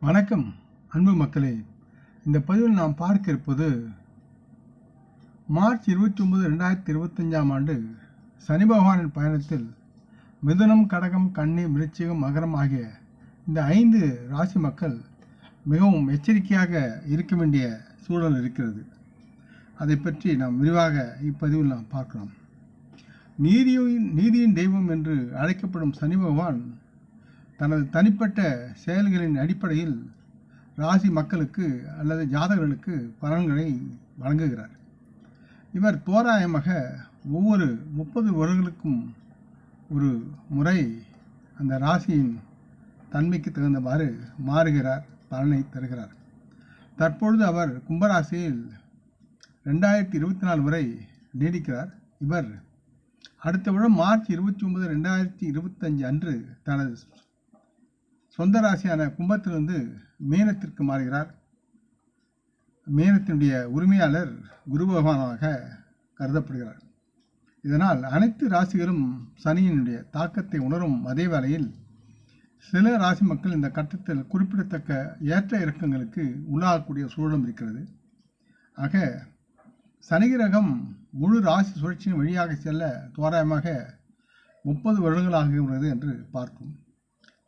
வணக்கம் அன்பு மக்களே. இந்த பதிவில் நாம் பார்க்க இருப்பது மார்ச் இருபத்தி ஒன்பது ரெண்டாயிரத்தி இருபத்தஞ்சாம் ஆண்டு சனி பகவானின் பயணத்தில் மிதுனம் கடகம் கன்னி விருச்சிகம் மகரம் ஆகிய இந்த ஐந்து ராசி மக்கள் மிகவும் எச்சரிக்கையாக இருக்க வேண்டிய சூழல் இருக்கிறது. அதை பற்றி நாம் விரிவாக இப்பதிவில் நாம் பார்க்கலாம். நீதியின் நீதியின் தெய்வம் என்று அழைக்கப்படும் சனி பகவான் தனது தனிப்பட்ட செயல்களின் அடிப்படையில் ராசி மக்களுக்கு அல்லது ஜாதகர்களுக்கு பலன்களை வழங்குகிறார். இவர் தோராயமாக ஒவ்வொரு முப்பது வருடங்களுக்கும் ஒரு முறை அந்த ராசியின் தன்மைக்கு தகுந்தவாறு மாறுகிறார் பலனை தருகிறார். தற்பொழுது அவர் கும்பராசியில் ரெண்டாயிரத்தி இருபத்தி நாலு வரை நீடிக்கிறார். இவர் அடுத்த வருடம் மார்ச் இருபத்தி ஒன்பது ரெண்டாயிரத்தி இருபத்தஞ்சு அன்று தனது சொந்த ராசியான கும்பத்திலிருந்து மீனத்திற்கு மாறுகிறார். மீனத்தினுடைய உரிமையாளர் குரு பகவானாக கருதப்படுகிறார். இதனால் அனைத்து ராசிகளும் சனியினுடைய தாக்கத்தை உணரும் அதே வேளையில் சில ராசி மக்கள் இந்த கட்டத்தில் குறிப்பிடத்தக்க ஏற்ற இறக்கங்களுக்கு உள்ளாகக்கூடிய சூழலும் இருக்கிறது. ஆக சனிகிரகம் முழு ராசி சுழற்சியின் வழியாக செல்ல தோராயமாக முப்பது வருடங்களாகிறது என்று பார்க்கும்.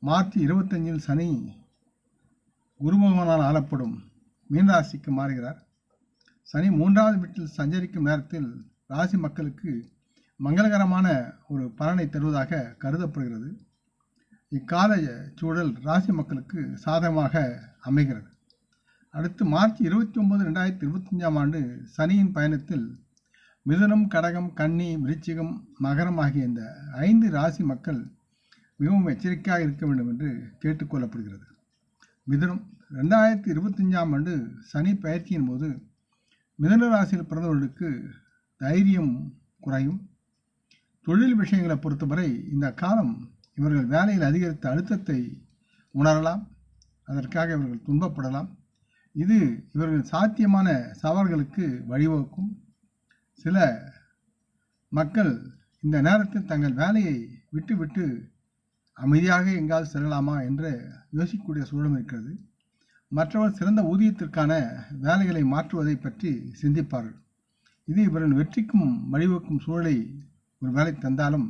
மார்ச் இருபத்தஞ்சில் சனி குரு பகவானால் ஆளப்படும் மீனராசிக்கு மாறுகிறார். சனி மூன்றாவது வீட்டில் சஞ்சரிக்கும் நேரத்தில் ராசி மக்களுக்கு மங்களகரமான ஒரு பலனை தருவதாக கருதப்படுகிறது. இக்கால சூழல் ராசி மக்களுக்கு சாதகமாக அமைகிறது. அடுத்து மார்ச் இருபத்தி ஒன்பது ரெண்டாயிரத்தி இருபத்தஞ்சாம் ஆண்டு சனியின் பயணத்தில் மிதுனம் கடகம் கன்னி விருச்சிகம் மகரம் ஆகிய இந்த ஐந்து ராசி மக்கள் மிகவும் எச்சரிக்கையாக இருக்க வேண்டும் என்று கேட்டுக்கொள்ளப்படுகிறது மிதுனம் ரெண்டாயிரத்தி இருபத்தஞ்சாம் ஆண்டு சனி பயிற்சியின் போது மிதுன ராசியில் பிறந்தவர்களுக்கு தைரியம் குறையும். தொழில் விஷயங்களை பொறுத்தவரை இந்த காலம் இவர்கள் வேலையில் அதிகரித்த அழுத்தத்தை உணரலாம். அதற்காக இவர்கள் துன்பப்படலாம். இது இவர்கள் சாத்தியமான சவால்களுக்கு வழிவகுக்கும். சில மக்கள் இந்த நேரத்தில் தங்கள் வேலையை விட்டுவிட்டு அமைதியாக எங்காவது செல்லலாமா என்று யோசிக்கக்கூடிய சூழலும் இருக்கிறது. மற்றவர் சிறந்த ஊதியத்திற்கான வேலைகளை மாற்றுவதை பற்றி சிந்திப்பார்கள். இது இவரின் வெற்றிக்கும் வழிவகுக்கும் சூழலை ஒரு வேலை தந்தாலும்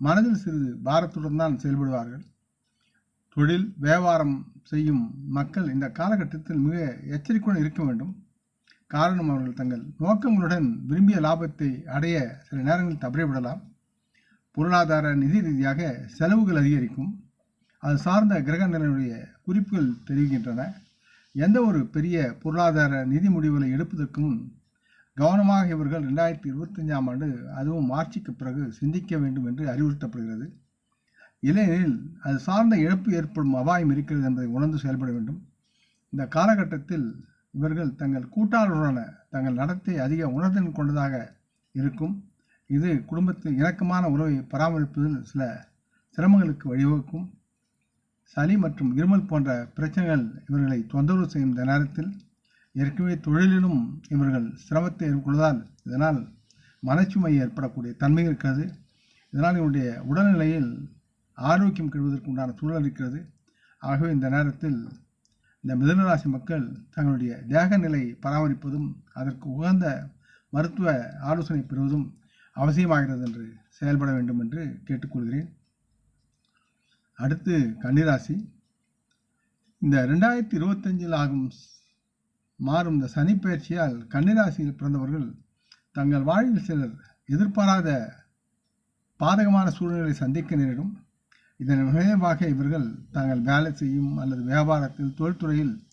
மனதில் சிறிது பாரத்துடன் தான் செயல்படுவார்கள். தொழில் வியாபாரம் செய்யும் மக்கள் இந்த காலகட்டத்தில் மிக எச்சரிக்கையுடன் இருக்க வேண்டும். காரணம் அவர்கள் தங்கள் நோக்கங்களுடன் விரும்பிய லாபத்தை அடைய சில நேரங்களில் தவறிவிடலாம். பொருளாதார நிதி ரீதியாக செலவுகள் அதிகரிக்கும். அது சார்ந்த கிரக நிலையுடைய குறிப்புகள் தெரிவிக்கின்றன. எந்த ஒரு பெரிய பொருளாதார நிதி முடிவுகளை எடுப்பதற்கு முன் கவனமாக இவர்கள் ரெண்டாயிரத்தி இருபத்தஞ்சாம் ஆண்டு அதுவும் மார்ச்சுக்கு பிறகு சிந்திக்க வேண்டும் என்று அறிவுறுத்தப்படுகிறது. இல்லையெனில் அது சார்ந்த இழப்பு ஏற்படும் அபாயம் இருக்கிறது என்பதை உணர்ந்து செயல்பட வேண்டும். இந்த காலகட்டத்தில் இவர்கள் தங்கள் கூட்டாளருடனான தங்கள் நடத்தை அதிக உணர்திறன் கொண்டதாக இருக்கும். இது குடும்பத்தில் இணக்கமான உறவை பராமரிப்பதில் சில சிரமங்களுக்கு வழிவகுக்கும். சளி மற்றும் இருமல் போன்ற பிரச்சனைகள் இவர்களை தொந்தரவு செய்யும் இந்த நேரத்தில் ஏற்கனவே தொழிலிலும் இவர்கள் சிரமத்தை எதிர்கொள்வதால் இதனால் மனச்சுமை ஏற்படக்கூடிய தன்மை இருக்கிறது. இதனால் இவருடைய உடல்நிலையில் ஆரோக்கியம் கெடுவதற்கு உண்டான சூழல் இருக்கிறது. ஆகவே இந்த நேரத்தில் இந்த மிதனராசி மக்கள் தங்களுடைய தேக நிலை பராமரிப்பதும் அதற்கு உகந்த மருத்துவ ஆலோசனை பெறுவதும் அவசியமாகிறது என்று செயல்பட வேண்டும் என்று கேட்டுக்கொள்கிறேன். அடுத்து கன்னிராசி. இந்த ரெண்டாயிரத்தி இருபத்தஞ்சில் ஆகும் மாறும் இந்த சனி கன்னிராசியில் பிறந்தவர்கள் தங்கள் வாழ்வில் சிலர் எதிர்பாராத பாதகமான சூழ்நிலை சந்திக்க நேரிடும். இதன் விளைவாக இவர்கள் தாங்கள் வேலை செய்யும் அல்லது வியாபாரத்தில் தொழில்துறையில்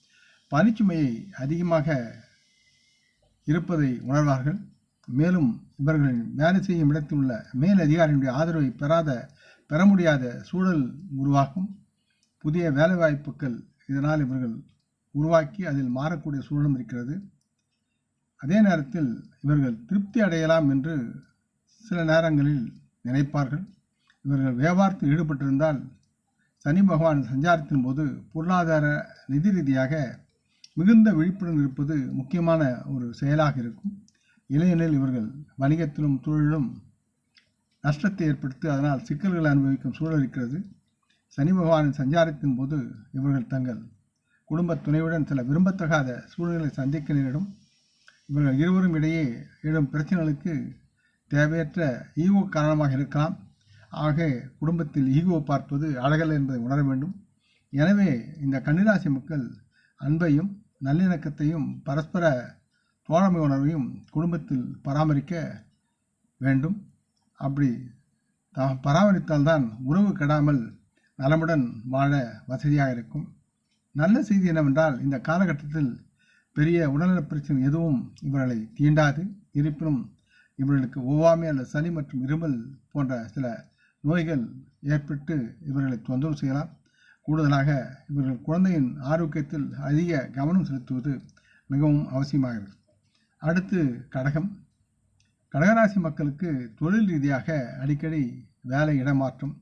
பணிச்சுமையை அதிகமாக இருப்பதை உணர்வார்கள். மேலும் இவர்களின் வேலை செய்யும் இடத்தில் உள்ள மேல் அதிகாரிகளுடைய ஆதரவை பெறாத பெற முடியாத சூழல் உருவாகும். புதிய வேலைவாய்ப்புகள் இதனால் இவர்கள் உருவாக்கி அதில் மாறக்கூடிய சூழலும் இருக்கிறது. அதே நேரத்தில் இவர்கள் திருப்தி அடையலாம் என்று சில நேரங்களில் நினைப்பார்கள். இவர்கள் வியாபாரத்தில் ஈடுபட்டிருந்தால் சனி பகவான் சஞ்சாரத்தின் போது பொருளாதார நிதி ரீதியாக மிகுந்த விழிப்புடன் இருப்பது முக்கியமான ஒரு செயலாக இருக்கும். இளைஞனில் இவர்கள் வணிகத்திலும் தொழிலும் நஷ்டத்தை ஏற்படுத்தி அதனால் சிக்கல்களை அனுபவிக்கும் சூழல் இருக்கிறது. சனி பகவானின் சஞ்சாரத்தின் போது இவர்கள் தங்கள் குடும்பத் துணையுடன் சில விரும்பத்தகாத சூழ்நிலை சந்திக்க நேரிடும். இவர்கள் இருவரும் இடையே எழும் பிரச்சனைகளுக்கு தேவையற்ற ஈகோ காரணமாக இருக்கலாம். ஆக குடும்பத்தில் ஈகோ பார்ப்பது அழகல் என்பதை உணர வேண்டும். எனவே இந்த கன்னிராசி மக்கள் அன்பையும் நல்லிணக்கத்தையும் பரஸ்பர தோழமை உணர்வையும் குடும்பத்தில் பராமரிக்க வேண்டும். அப்படி தா- பராமரித்தால்தான் உறவு கெடாமல் நலமுடன் வாழ வசதியாக இருக்கும் நல்ல செய்தி என்னவென்றால் இந்த காலகட்டத்தில் பெரிய உடல்நலப் பிரச்சனை எதுவும் இவர்களை தீண்டாது. இருப்பினும் இவர்களுக்கு ஒவ்வாமை அல்லது சளி மற்றும் இருமல் போன்ற சில நோய்கள் ஏற்பட்டு இவர்களை தொந்தரவு செய்யலாம். கூடுதலாக இவர்கள் குழந்தையின் ஆரோக்கியத்தில் அதிக கவனம் செலுத்துவது மிகவும் அவசியமாகிறது. அடுத்து கடகம். கடகராசி மக்களுக்கு தொழில் ரீதியாக அடிக்கடி வேலை இடமாற்றம்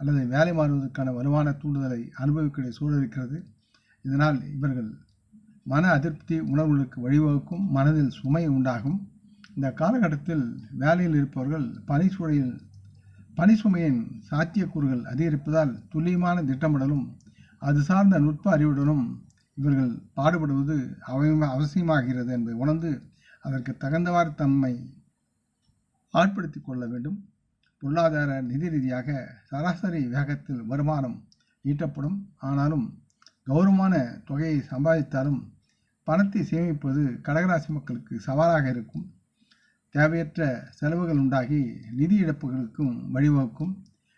அல்லது வேலை மாறுவதற்கான வலுவான தூண்டுதலை அனுபவிக்கக்கூடிய சூழல் இருக்கிறது. இதனால் இவர்கள் மன அதிருப்தி உணர்வுகளுக்கு வழிவகுக்கும் மனதில் சுமை உண்டாகும். இந்த காலகட்டத்தில் வேலையில் இருப்பவர்கள் பனி சூழலில் பனி சுமையின் சாத்தியக்கூறுகள் அதிகரிப்பதால் துல்லியமான திட்டமிடலும் அது சார்ந்த நுட்ப அறிவுடனும் இவர்கள் பாடுபடுவது அவசியமாகிறது என்பதை உணர்ந்து அதற்கு தகுந்தவாறு தன்மை ஆட்படுத்திக் கொள்ள வேண்டும். பொருளாதார நிதி ரீதியாக சராசரி வேகத்தில் வருமானம் ஈட்டப்படும். ஆனாலும் கௌரவமான தொகையை சம்பாதித்தாலும் பணத்தை சேமிப்பது கடகராசி மக்களுக்கு சவாலாக இருக்கும். தேவையற்ற செலவுகள் உண்டாகி நிதி இழப்புகளுக்கும் வழிவகுக்கும்.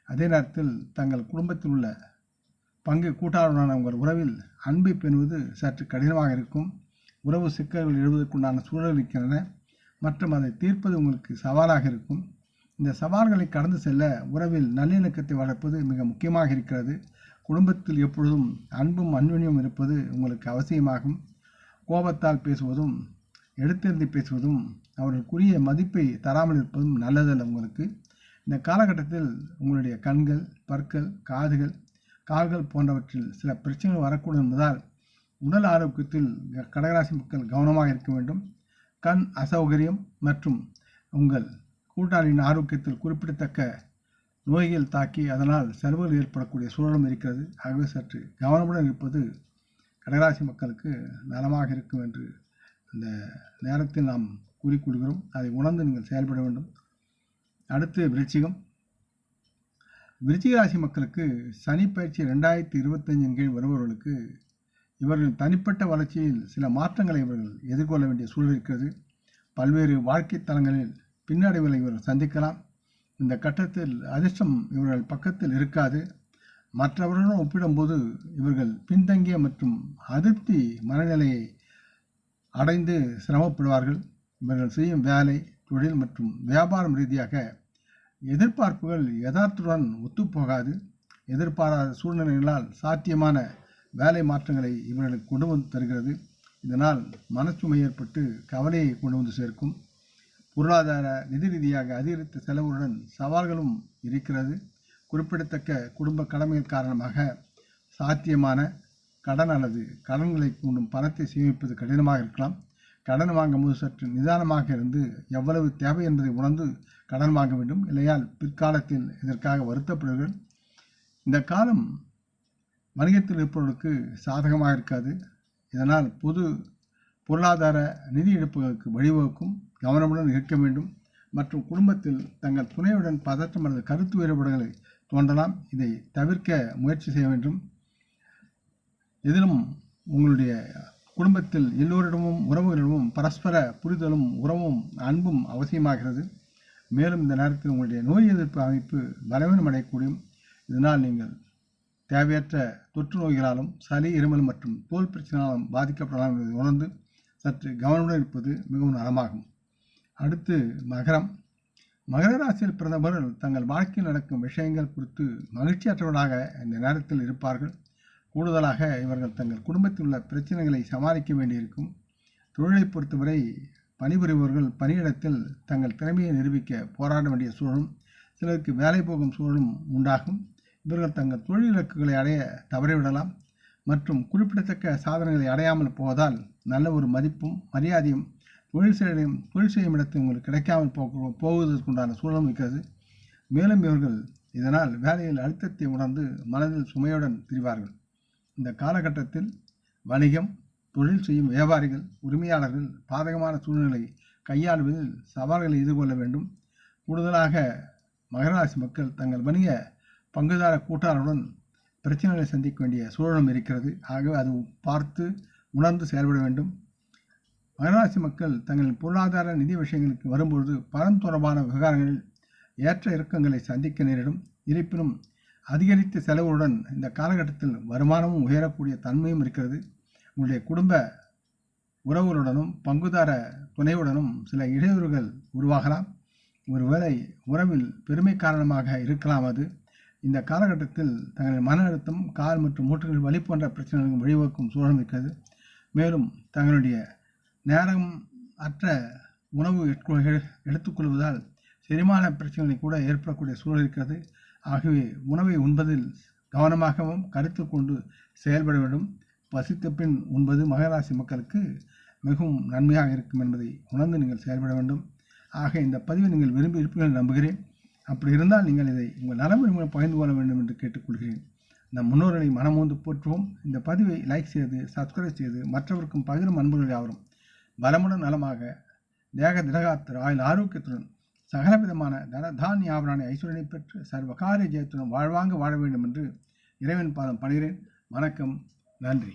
அதே நேரத்தில் தங்கள் குடும்பத்தில் உள்ள பங்கு கூட்டாளருடனான உங்கள் உறவில் அன்பை பெறுவது சற்று கடினமாக இருக்கும். உறவு சிக்கல்கள் எழுவதற்குண்டான சூழல் இருக்கின்றன. மற்றும் அதை தீர்ப்பது உங்களுக்கு சவாலாக இருக்கும். இந்த சவால்களை கடந்து செல்ல உறவில் நல்லிணக்கத்தை வளர்ப்பது மிக முக்கியமாக இருக்கிறது. குடும்பத்தில் எப்பொழுதும் அன்பும் அன்பினியும் இருப்பது உங்களுக்கு அவசியமாகும். கோபத்தால் பேசுவதும் எடுத்தெறிந்து பேசுவதும் அவர்களுக்குரிய மதிப்பை தராமல் இருப்பதும் நல்லதல்ல உங்களுக்கு. இந்த காலகட்டத்தில் உங்களுடைய கண்கள் பற்கள் காதுகள் கால்கள் போன்றவற்றில் சில பிரச்சனைகள் வரக்கூடும் என்பதால் உடல் ஆரோக்கியத்தில் கடகராசி மக்கள் கவனமாக இருக்க வேண்டும். கண் அசௌகரியம் மற்றும் உங்கள் கூட்டாளியின் ஆரோக்கியத்தில் குறிப்பிடத்தக்க நோய்கள் தாக்கி அதனால் செலவுகள் ஏற்படக்கூடிய சூழலும் இருக்கிறது. ஆகவே சற்று கவனமுடன் இருப்பது கடகராசி மக்களுக்கு நலமாக இருக்கும் என்று அந்த நேரத்தில் நாம் கூறிக்கொள்கிறோம். அதை உணர்ந்து நீங்கள் செயல்பட வேண்டும். அடுத்து விருச்சிகம். விருச்சிக ராசி மக்களுக்கு சனி பயிற்சி ரெண்டாயிரத்தி இருபத்தஞ்சின் கீழ் வருபவர்களுக்கு இவர்கள் தனிப்பட்ட வளர்ச்சியில் சில மாற்றங்களை இவர்கள் எதிர்கொள்ள வேண்டிய சூழல் இருக்கிறது. பல்வேறு வாழ்க்கை தளங்களில் பின்னடைவுகளை இவர்கள் சந்திக்கலாம். இந்த கட்டத்தில் அதிர்ஷ்டம் இவர்கள் பக்கத்தில் இருக்காது. மற்றவர்களுடன் ஒப்பிடும்போது இவர்கள் பின்தங்கிய மற்றும் அதிருப்தி மனநிலையை அடைந்து சிரமப்படுவார்கள். இவர்கள் செய்யும் வேலை தொழில் மற்றும் வியாபாரம் ரீதியாக எதிர்பார்ப்புகள் யதார்த்தத்துடன் ஒத்துப்போகாது எதிர்பாராத சூழ்நிலைகளால் சாத்தியமான வேலை மாற்றங்களை இவர்களுக்கு கொண்டு வந்து தருகிறது. இதனால் மனச்சுமை ஏற்பட்டு கவலையை கொண்டு வந்து சேர்க்கும். பொருளாதார நிதி ரீதியாக அதிகரித்த செலவுடன் சவால்களும் இருக்கிறது. குறிப்பிடத்தக்க குடும்ப கடமைகள் காரணமாக சாத்தியமான கடன் அல்லது கடன்களை கூடும் பணத்தை சேமிப்பது கடினமாக இருக்கலாம். கடன் வாங்கும்போது சற்று நிதானமாக இருந்து எவ்வளவு தேவை என்பதை உணர்ந்து கடன் வாங்க வேண்டும். இல்லையால் பிற்காலத்தில் இதற்காக வருத்தப்படுவீர்கள். இந்த காலம் வணிகத்தில் இருப்பவர்களுக்கு சாதகமாக இருக்காது. இதனால் பொது பொருளாதார நிதி இழப்புகளுக்கு வழிவகுக்கும் கவனமுடன் இருக்க வேண்டும் மற்றும் குடும்பத்தில் தங்கள் துணையுடன் பதற்றம் அல்லது கருத்து வேறுபாடுகளை தோன்றலாம். இதை தவிர்க்க முயற்சி செய்ய வேண்டும். இதிலும் உங்களுடைய குடும்பத்தில் எல்லோரிடமும் உறவுகளிடமும் பரஸ்பர புரிதலும் உறவும் அன்பும் அவசியமாகிறது. மேலும் இந்த நேரத்தில் உங்களுடைய நோய் எதிர்ப்பு அமைப்பு பலவீனம் அடையக்கூடும் இதனால் நீங்கள் தேவையற்ற தொற்று நோய்களாலும் சளி இருமல் மற்றும் தோல் பிரச்சனையாலும் பாதிக்கப்படலாம் என்பதை உணர்ந்து சற்று கவனமுடன் இருப்பது மிகவும் நலமாகும். அடுத்து மகரம். மகர ராசியில் பிறந்தவர்கள் தங்கள் வாழ்க்கையில் நடக்கும் விஷயங்கள் குறித்து மகிழ்ச்சியற்றவர்களாக இந்த நேரத்தில் இருப்பார்கள். கூடுதலாக இவர்கள் தங்கள் குடும்பத்தில் உள்ள பிரச்சனைகளை சமாளிக்க வேண்டியிருக்கும். தொழிலை பொறுத்தவரை பணிபுரிபவர்கள் பணியிடத்தில் தங்கள் திறமையை நிரூபிக்க போராட வேண்டிய சூழலும் சிலருக்கு வேலை போகும் சூழலும் உண்டாகும். இவர்கள் தங்கள் தொழில் இலக்குகளை அடைய தவறிவிடலாம். மற்றும் குறிப்பிடத்தக்க சாதனைகளை அடையாமல் போவதால் நல்ல ஒரு மதிப்பும் மரியாதையும் தொழில் செய்யும் தொழில் செய்யும் இடத்தில் உங்களுக்கு கிடைக்காமல் போக போவதற்குண்டான சூழலும் இருக்கிறது. மேலும் இவர்கள் இதனால் வேலையில் அழுத்தத்தை உணர்ந்து மனதில் சுமையுடன் திரிவார்கள். இந்த காலகட்டத்தில் வணிகம் தொழில் செய்யும் வியாபாரிகள் உரிமையாளர்கள் பாதகமான சூழ்நிலை கையாளுவதில் சவால்களை எதிர்கொள்ள வேண்டும். கூடுதலாக மகராசி மக்கள் தங்கள் வணிக பங்குதார கூட்டாளருடன் பிரச்சனைகளை சந்திக்க வேண்டிய சூழலும் இருக்கிறது. ஆகவே அது பார்த்து உணர்ந்து செயல்பட வேண்டும். மகராசி மக்கள் தங்கள் பொருளாதார நிதி விஷயங்களுக்கு வரும்பொழுது பணம் தொடர்பான விவகாரங்களில் ஏற்ற இறக்கங்களை சந்திக்க நேரிடும். இருப்பினும் அதிகரித்த செலவுடன் இந்த காலகட்டத்தில் வருமானமும் உயரக்கூடிய தன்மையும் இருக்கிறது. உங்களுடைய குடும்ப உறவுகளுடனும் பங்குதார துணையுடனும் சில இடையூறுகள் உருவாகலாம். ஒருவேளை உறவில் பெருமை காரணமாக இருக்கலாம் அது. இந்த காலகட்டத்தில் தங்கள் மன அழுத்தம் கால் மற்றும் மூட்டுகள் வலி போன்ற பிரச்சனைகளுக்கு வழிவகுக்கும் சூழல் இருக்கிறது மேலும் தங்களுடைய நேரம் அற்ற உணவு எடுத்துக்கொள்வதால் செரிமான பிரச்சனைகளை கூட ஏற்படக்கூடிய சூழல் இருக்கிறது. ஆகவே உணவை உண்பதில் கவனமாகவும் கருத்து கொண்டு செயல்பட வேண்டும். பசித்த பின் உண்பது மகராசி மக்களுக்கு மிகவும் நன்மையாக இருக்கும் என்பதை உணர்ந்து நீங்கள் செயல்பட வேண்டும். ஆக இந்த பதிவை நீங்கள் விரும்பி இருப்பீர்கள் நம்புகிறேன். அப்படி இருந்தால் நீங்கள் இதை உங்கள் நலமுறைகளை பகிர்ந்து கொள்ள வேண்டும் என்று கேட்டுக்கொள்கிறேன். நம் முன்னோர்களை மனமோந்து போற்றுவோம். இந்த பதிவை லைக் செய்து சப்ஸ்கிரைப் செய்து மற்றவருக்கும் பகிரும் அன்புகள் யாவரும். பலமுடன் நலமாக தேக திரகாத்திர ஆயுள் ஆரோக்கியத்துடன் சகலவிதமான தனதான் யாவரான ஆபராணி ஐஸ்வர்யனை பெற்று சர்வகாரிய ஜெயத்துடன் வாழ்வாங்க வாழ வேண்டும் என்று இறைவன் பாதம் பணிகிறேன். வணக்கம். நன்றி.